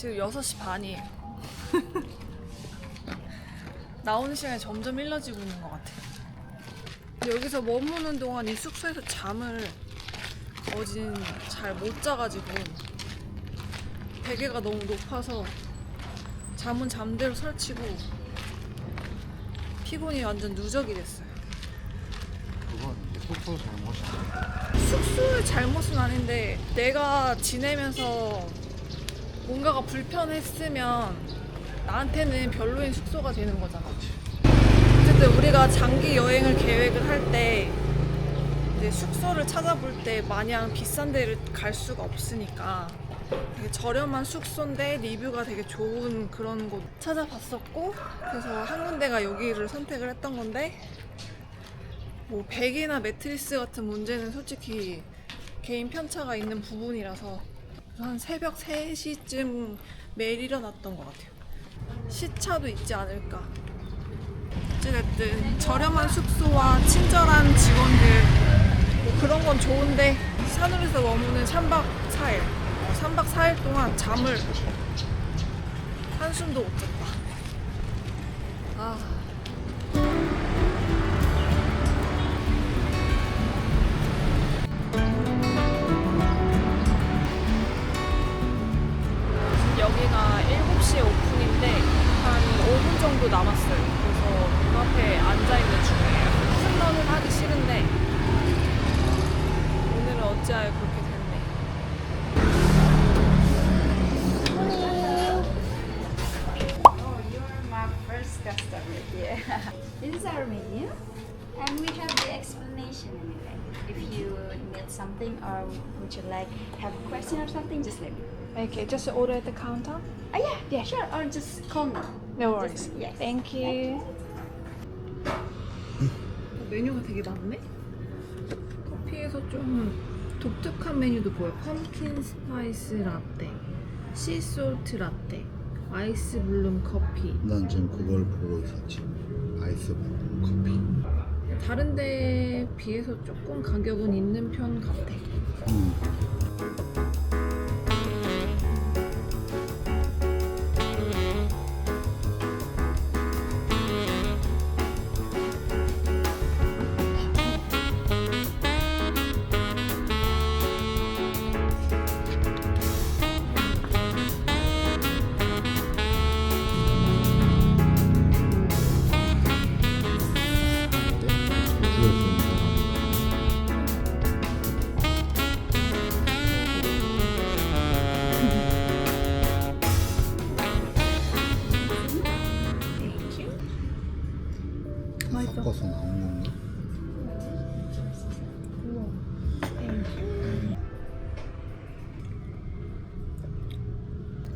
지금 6시 반이에요. 나오는 시간이 점점 일러지고 있는 것 같아요. 근데 여기서 머무는 동안 이 숙소에서 잠을 어진 잘 못 자가지고 베개가 너무 높아서 잠은 잠대로 설치고 피곤이 완전 누적이 됐어요. 그건 이제 숙소 잘못이야. 숙소의 잘못은 아닌데 내가 지내면서 뭔가가 불편했으면 나한테는 별로인 숙소가 되는 거잖아. 어쨌든 우리가 장기 여행을 계획을 할 때 숙소를 찾아볼 때 마냥 비싼 데를 갈 수가 없으니까 되게 저렴한 숙소인데 리뷰가 되게 좋은 그런 곳 찾아봤었고 그래서 한 군데가 여기를 선택을 했던 건데 뭐 베개나 매트리스 같은 문제는 솔직히 개인 편차가 있는 부분이라서 한 새벽 3시쯤 매일 일어났던 것 같아요. 시차도 있지 않을까. 어찌됐든 저렴한 숙소와 친절한 직원들 뭐 그런 건 좋은데 산울에서 머무는 3박 4일 어, 3박 4일 동안 잠을 한숨도 못 잤다. 아. Or would you like have a question or something, just let me. Okay, just order at the counter. Oh yeah, yeah, sure. Or just call me. No worries. Yes. Thank you. 메뉴가 되게 많네. 커피에서 좀 독특한 메뉴도 보여. 펌킨 스파이스 라떼, 시솔트 라떼, 아이스 블룸 커피. 난 지금 그걸 보고 있었지. 아이스 커피. 다른 데에 비해서 조금 가격은 있는 편 같아. 음.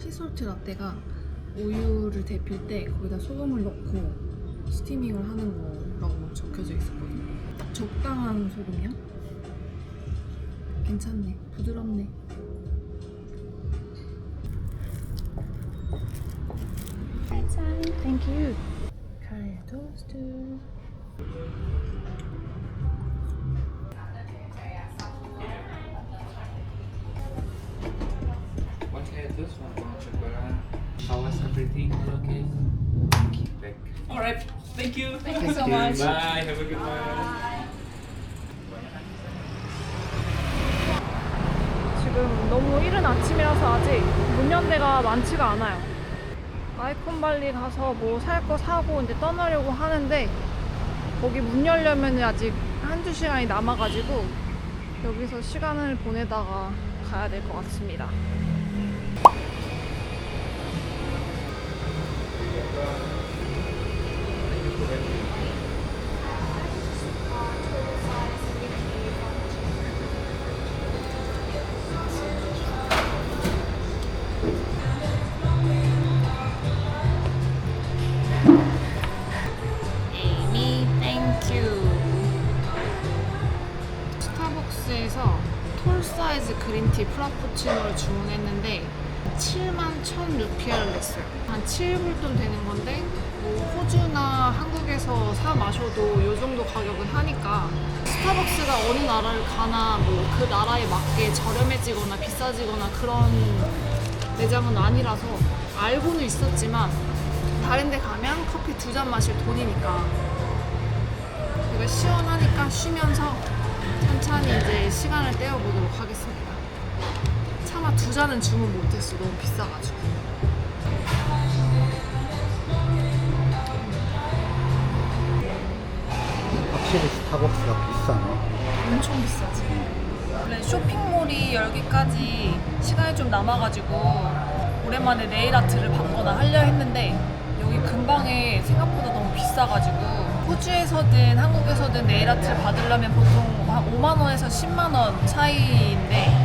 시솔트 라떼가 우유를 데필 때 거기다 소금을 넣고 스티밍을 하는 거라고 적혀져 있었거든요. 딱 적당한 소금이야. 괜찮네. 부드럽네. Thank you. 카레 토스트. Right. Thank you. Thank you so much. Bye. Have a good one. 지금 너무 이른 아침이라서 아직 문 연 데가 많지가 않아요. 아이콘발리 가서 뭐 살 거 사고 이제 떠나려고 하는데 거기 문 열려면 아직 한두 시간이 남아가지고 여기서 시간을 보내다가 가야 될 것 같습니다. 프라푸치노를 주문했는데 7만 1천 루피아를 냈어요. 한 7불 돈 되는 건데 뭐 호주나 한국에서 사 마셔도 이 정도 가격은 하니까 스타벅스가 어느 나라를 가나 뭐 그 나라에 맞게 저렴해지거나 비싸지거나 그런 매장은 아니라서 알고는 있었지만 다른 데 가면 커피 두 잔 마실 돈이니까 이거 시원하니까 쉬면서 천천히 이제 시간을 때워보도록 하겠습니다. 차마 두 잔은 주문 못했어. 너무 비싸가지고. 확실히 스타벅스가 비싸네. 엄청 비싸지. 원래 쇼핑몰이 열기까지 시간이 좀 남아가지고 오랜만에 네일 아트를 받거나 하려 했는데 여기 근방에 생각보다 너무 비싸가지고 호주에서든 한국에서든 네일 아트를 받으려면 보통 한 5만 원에서 10만 원 차이인데 어,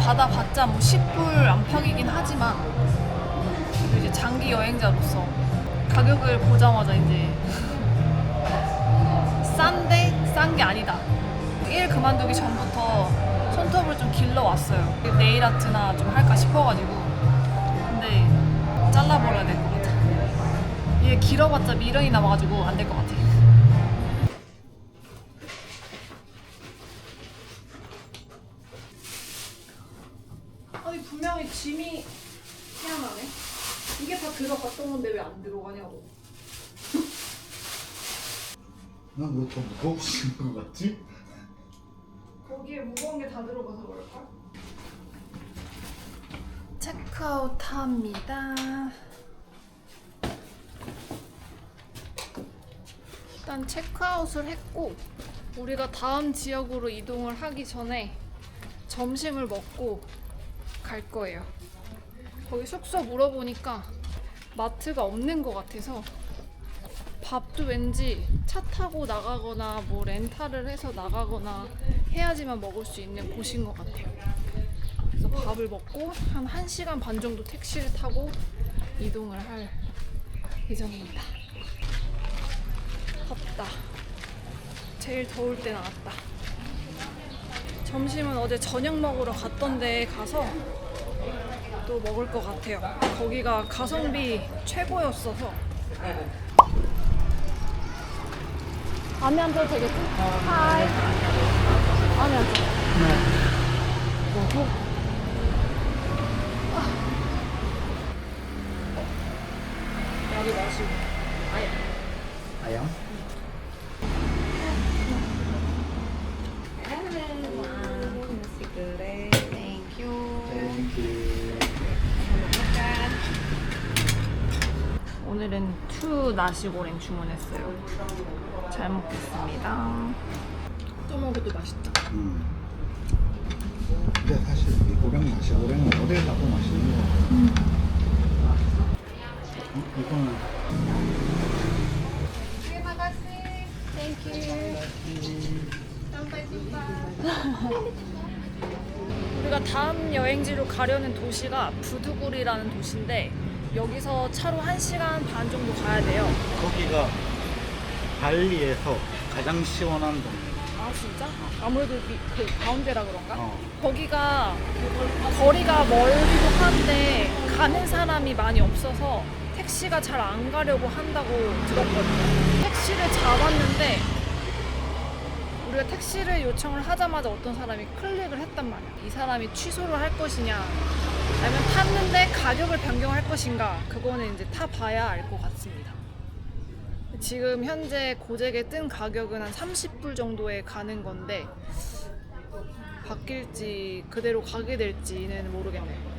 받아봤자 뭐 10불 안팎이긴 하지만 그래도 이제 장기 여행자로서 가격을 보자마자 이제 싼데 싼 게 아니다. 일 그만두기 전부터 손톱을 좀 길러왔어요. 네일 아트나 좀 할까 싶어가지고. 근데 잘라버려야 될 것 같아. 이게 길어봤자 미련이 남아가지고 안 될 것 같아. 짐이 희한하네. 이게 다 들어갔던 건데 왜 안 들어가냐고. 난왜 더 무거우신 것 같지? 거기에 무거운 게 다 들어가서 그럴까? 체크아웃 합니다. 일단 체크아웃을 했고 우리가 다음 지역으로 이동을 하기 전에 점심을 먹고 갈 거예요. 거기 숙소 물어보니까 마트가 없는 것 같아서 밥도 왠지 차 타고 나가거나 뭐 렌탈을 해서 나가거나 해야지만 먹을 수 있는 곳인 것 같아요. 그래서 밥을 먹고 한 1시간 반 정도 택시를 타고 이동을 할 예정입니다. 덥다. 제일 더울 때 나왔다. 점심은 어제 저녁 먹으러 갔던 데 가서 또 먹을 것 같아요. 거기가 가성비 최고였어서 안에 앉아도 되겠지? 하이. 안에 앉아. 뭐? 여기 마시고. 투 나시고랭 주문했어요. 잘 먹겠습니다. 또 먹어도 맛있다. 음. 근데 사실 이 고랭 맛이 고랭은 어딜 가도 맛있는 거 같아. 음. 어? 이거는 우리가 다음 여행지로 가려는 도시가 부두굴이라는 도시인데 여기서 차로 1시간 반 정도 가야 돼요. 거기가 발리에서 가장 시원한 동네. 아 진짜? 아무래도 미- 그 가운데라 그런가? 어. 거기가 거리가 멀기도 한데 가는 사람이 많이 없어서 택시가 잘 안 가려고 한다고 들었거든요. 택시를 잡았는데 우리가 택시를 요청을 하자마자 어떤 사람이 클릭을 했단 말이야. 이 사람이 취소를 할 것이냐, 아니면 탔는데 가격을 변경할 것인가, 그거는 이제 타봐야 알 것 같습니다. 지금 현재 고잭에 뜬 가격은 한 30불 정도에 가는 건데 바뀔지 그대로 가게 될지는 모르겠네요.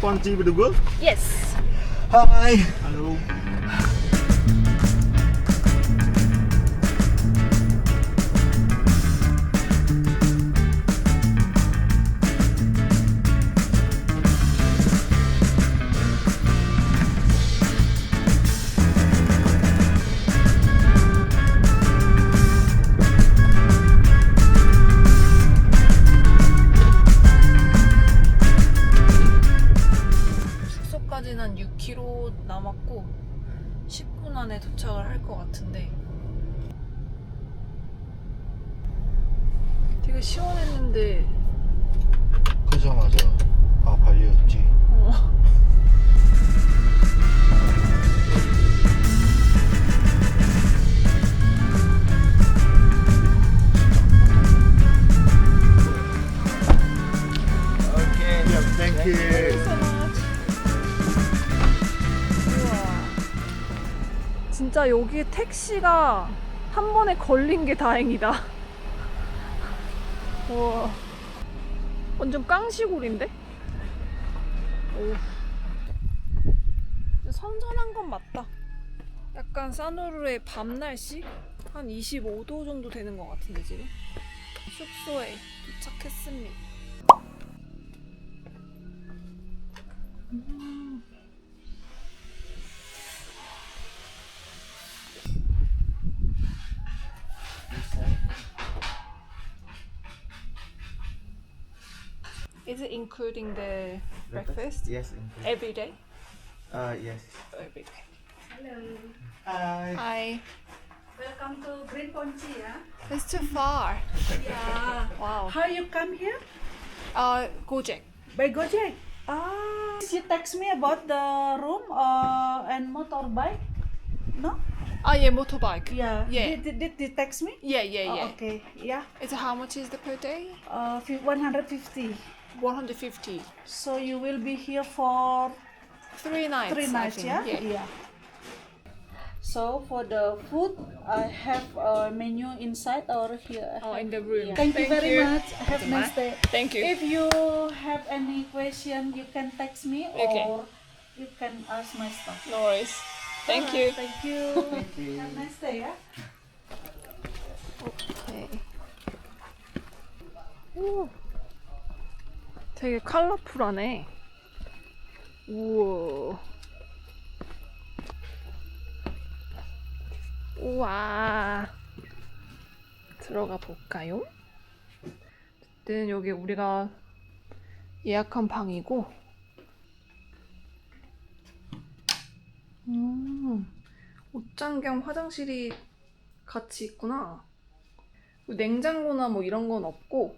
Pond TV Dugul? Yes. Hi. Hello. 남았고 10분 안에 도착을 할 것 같은데 되게 시원했는데 그죠 맞아. 아 발리였지. You. so much. 진짜 여기 택시가 한 번에 걸린 게 다행이다. 우와. 완전 깡시골인데? 오. 선선한 건 맞다. 약간 사누르의 밤 날씨? 한 25도 정도 되는 것 같은데 지금? 숙소에 도착했습니다. Is it including the breakfast Yes. include. every day? Uh, yes. Every day. Hello. Hi. Hi. Welcome to Green Ponchi, yeah? It's too far. Yeah. Wow. How you come here? Uh, Gojek. By Gojek. Ah. You text me about the room uh, and motorbike? No? Ah, yeah, motorbike. Yeah. Yeah. Did, did, did you text me? Yeah, yeah, Oh, yeah. okay. Yeah. It's how much is the per day? Uh, fif- 150. 150. So you will be here for Three nights. three nights, yeah? yeah? So for the food, I have a menu inside or here. Oh, in the room. Thank, you very much. Have a nice day. Thank you. If you have any question, you can text me Okay. or you can ask my staff. No worries. Thank you. Thank you. Have a nice day, yeah? Okay. Ooh, 되게 컬러풀하네. 우와. 우와. 들어가 볼까요? 어쨌든 여기 우리가 예약한 방이고. 음. 옷장 겸 화장실이 같이 있구나. 냉장고나 뭐 이런 건 없고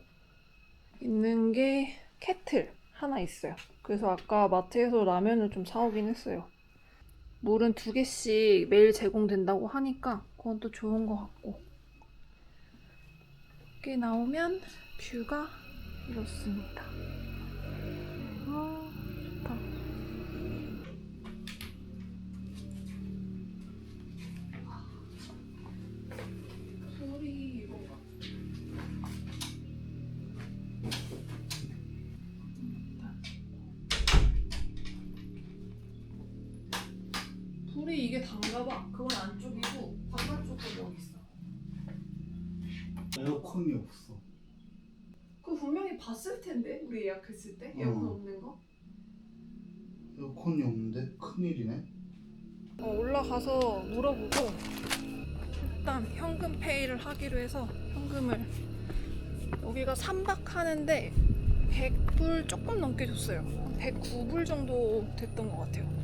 있는 게 케틀 하나 있어요. 그래서 아까 마트에서 라면을 좀 사오긴 했어요. 물은 두 개씩 매일 제공된다고 하니까 그건 또 좋은 것 같고 이렇게 나오면 뷰가 이렇습니다. 봤을 텐데 우리 예약했을 때 에어컨 어. 없는 거. 에어컨이 없는데 큰일이네. 어, 올라가서 물어보고 일단 현금 페이를 하기로 해서 현금을 여기가 3박 하는데 100불 조금 넘게 줬어요. 한 109불 정도 됐던 것 같아요.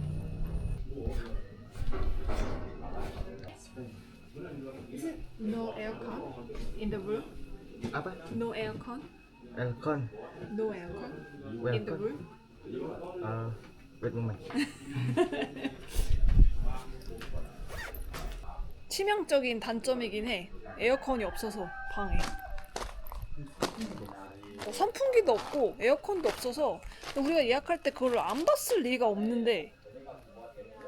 Is it no aircon in the room? Apa? No aircon? Elcon. No aircon in the room? Uh, wait a moment. 치명적인 단점이긴 해. 에어컨이 없어서 방에. 어, 선풍기도 없고 에어컨도 없어서 우리가 예약할 때 그걸 안 봤을 리가 없는데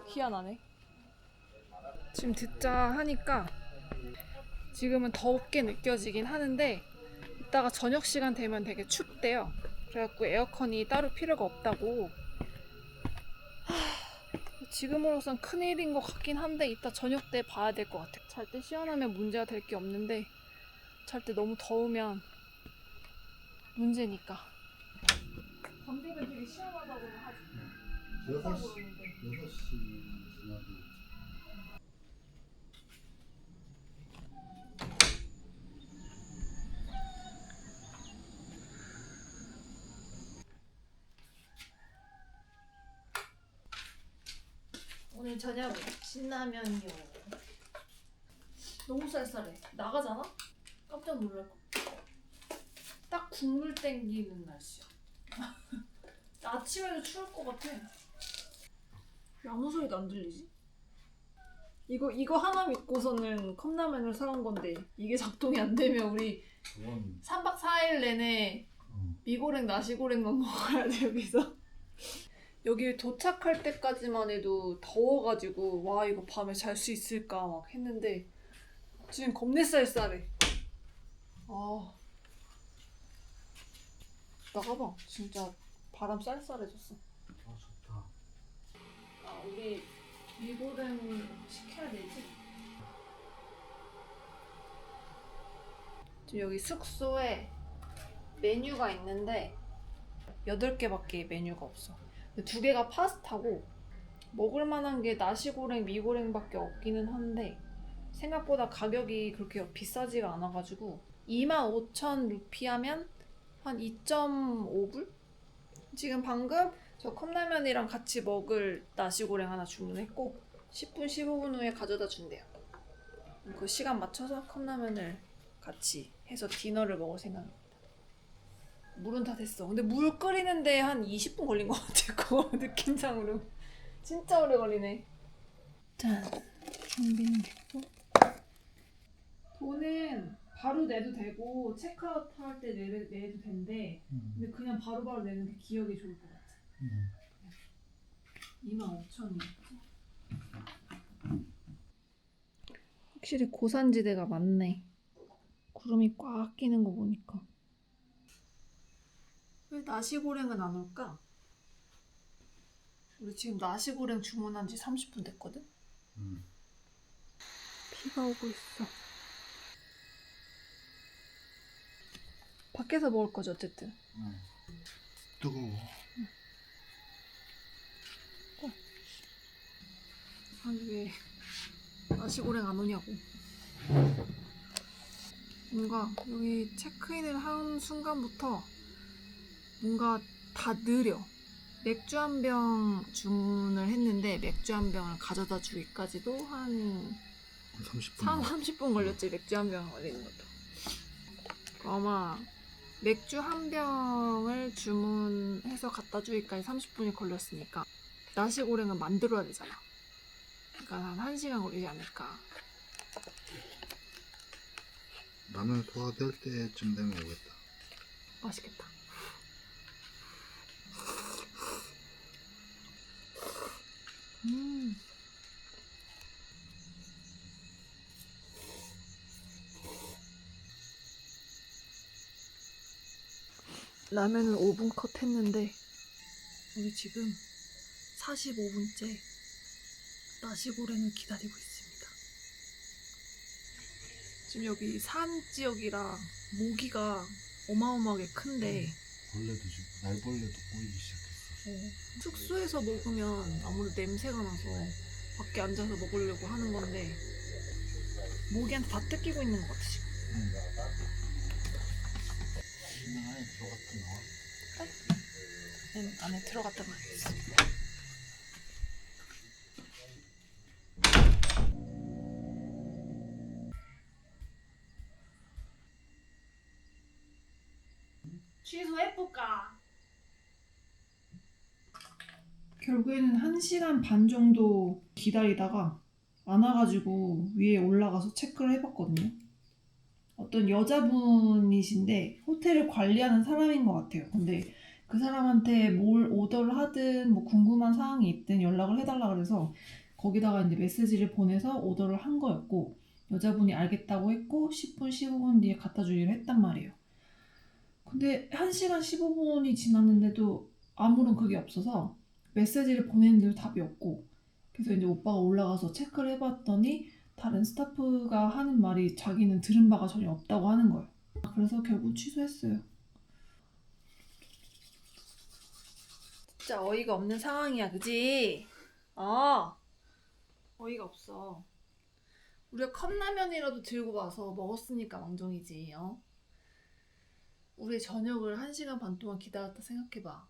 희한하네. 지금 듣자 하니까 지금은 덥게 느껴지긴 하는데 이따가 저녁 시간 되면 되게 춥대요. 그래갖고 에어컨이 따로 필요가 없다고. 하, 지금으로선 큰일인 것 같긴 한데 이따 저녁 때 봐야 될 것 같아. 잘때 시원하면 문제가 될 게 없는데 잘 때 너무 더우면 문제니까. 밤 되면 되게 시원하다고는 하지. 6시, 그러는데. 6시 지나도. 오늘 저녁 신라면요. 너무 쌀쌀해. 나가잖아? 깜짝 놀랄 거. 딱 국물 땡기는 날씨야. 아침에도 추울 것 같아. 왜 아무 소리도 안 들리지? 이거 이거 하나 믿고서는 컵라면을 사온 건데 이게 작동이 안 되면 우리 그건 3박 4일 내내 미고랭 나시고랭만 먹어야 돼 여기서. 여기 도착할 때까지만 해도 더워가지고 와 이거 밤에 잘 수 있을까 막 했는데 지금 겁내 쌀쌀해. 아 나가봐 진짜 바람 쌀쌀해졌어. 아 좋다. 아 우리 미고랭 시켜야 되지? 지금 여기 숙소에 메뉴가 있는데 8개밖에 메뉴가 없어. 두 개가 파스타고 먹을 만한 게 나시고랭, 미고랭밖에 없기는 한데 생각보다 가격이 그렇게 비싸지가 않아가지고 25,000 루피 하면 한 2.5불? 지금 방금 저 컵라면이랑 같이 먹을 나시고랭 하나 주문했고 10분, 15분 후에 가져다 준대요. 그 시간 맞춰서 컵라면을 같이 해서 디너를 먹을 생각입니다. 물은 다 됐어. 근데 물 끓이는데 한 20분 걸린 것 같아. 그거 느낌상으로. 진짜 오래 걸리네. 짠. 준비는 됐고. 돈은 바로 내도 되고 체크아웃 할 때 내도 된대. 음. 근데 그냥 바로바로 내는 게 기억이 좋을 것 같아. 음. 25,000이. 확실히 고산지대가 많네. 구름이 꽉 끼는 거 보니까. 왜 나시고랭은 안 올까? 우리 지금 나시고랭 주문한 지 30분 됐거든? 음. 비가 오고 있어. 밖에서 먹을 거지, 어쨌든. 음. 뜨거워. 아니 왜 나시고랭 안 오냐고 뭔가 여기 체크인을 한 순간부터 뭔가 다 느려. 맥주 한 병 주문을 했는데 맥주 한 병을 가져다 주기까지도 한 30분. 3, 30분 걸렸지 맥주 한 병 걸리는 것도. 아마 맥주 한 병을 주문해서 갖다 주기까지 30분이 걸렸으니까 나시고랭은 만들어야 되잖아. 그러니까 한 1시간 걸리지 않을까. 라면 소화될 때쯤 되면 오겠다. 맛있겠다 음. 라면은 5분 컷 했는데 우리 지금 45분째 나시고랭을 기다리고 있습니다. 지금 여기 산 지역이라 모기가 어마어마하게 큰데 벌레도 지금 날벌레도 보이기 시작했어. 어, 숙소에서 먹으면 아무래도 냄새가 나서 밖에 앉아서 먹으려고 하는 건데 모기한테 다 뜯기고 있는 것 같아 지금. 응. 안에 들어갔다 나와. 음, 안에 들어갔다 가야겠어. 취소해볼까? 결국에는 1시간 반 정도 기다리다가 안 와가지고 위에 올라가서 체크를 해봤거든요. 어떤 여자분이신데 호텔을 관리하는 사람인 것 같아요. 근데 그 사람한테 뭘 오더를 하든 뭐 궁금한 사항이 있든 연락을 해달라 그래서 거기다가 이제 메시지를 보내서 오더를 한 거였고 여자분이 알겠다고 했고 10분 15분 뒤에 갖다 주기로 했단 말이에요. 근데 1시간 15분이 지났는데도 아무런 그게 없어서 메시지를 보냈는데도 답이 없고 그래서 이제 오빠가 올라가서 체크를 해봤더니 다른 스타프가 하는 말이 자기는 들은 바가 전혀 없다고 하는 거예요. 그래서 결국 취소했어요. 진짜 어이가 없는 상황이야, 그지? 어. 어이가 없어. 우리가 컵라면이라도 들고 와서 먹었으니까 망정이지, 어? 우리 저녁을 한 시간 반 동안 기다렸다 생각해봐.